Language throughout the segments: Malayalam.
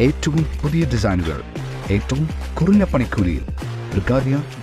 ഏറ്റവും പുതിയ ഡിസൈനുകൾ ഏറ്റവും കുറഞ്ഞ പണിക്കൂലിയിൽ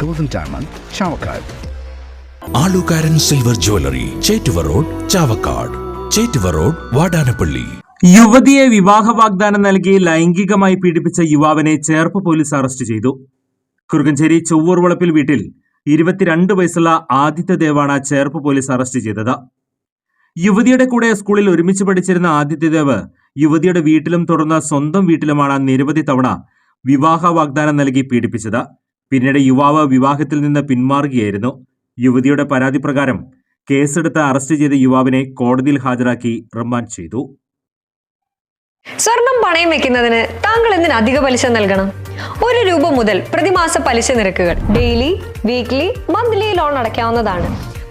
golden diamond Chavakkad. Alukaran silver jewellery Chettuva road Chavakkad. Chettuva road Vadanappally. യുവതിയെ വിവാഹ വാഗ്ദാനം നൽകി ലൈംഗികമായി പീഡിപ്പിച്ച യുവാവിനെ ചേർപ്പ് പോലീസ് അറസ്റ്റ് ചെയ്തു. കുറുകഞ്ചേരി ചൊവ്വൂർ വളപ്പിൽ വീട്ടിൽ ഇരുപത്തിരണ്ട് വയസ്സുള്ള ആദിത്യ ദേവാണ് ചേർപ്പ് പോലീസ് അറസ്റ്റ് ചെയ്തത്. യുവതിയുടെ കൂടെ സ്കൂളിൽ ഒരുമിച്ച് പഠിച്ചിരുന്ന ആദിത്യദേവ് യുവതിയുടെ വീട്ടിലും തുടർന്ന് സ്വന്തം വീട്ടിലുമാണ് നിരവധി തവണ വിവാഹ വാഗ്ദാനം നൽകി പീഡിപ്പിച്ചത്. പിന്നീട് യുവാവ് വിവാഹത്തിൽ നിന്ന് പിന്മാറുകയായിരുന്നു. യുവതിയുടെ പരാതി പ്രകാരം കേസെടുത്ത് അറസ്റ്റ് ചെയ്ത യുവാവിനെ കോടതിയിൽ ഹാജരാക്കി റിമാൻഡ് ചെയ്തു. സ്വർണം പണയം വെക്കുന്നതിന് താങ്കൾ എന്തിന് അധിക പലിശ നൽകണം? ഒരു രൂപ മുതൽ പ്രതിമാസ പലിശ നിരക്കുകൾ ഡെയിലി വീക്ക്ലി മന്ത്ലി ലോൺ അടയ്ക്കാവുന്നതാണ്.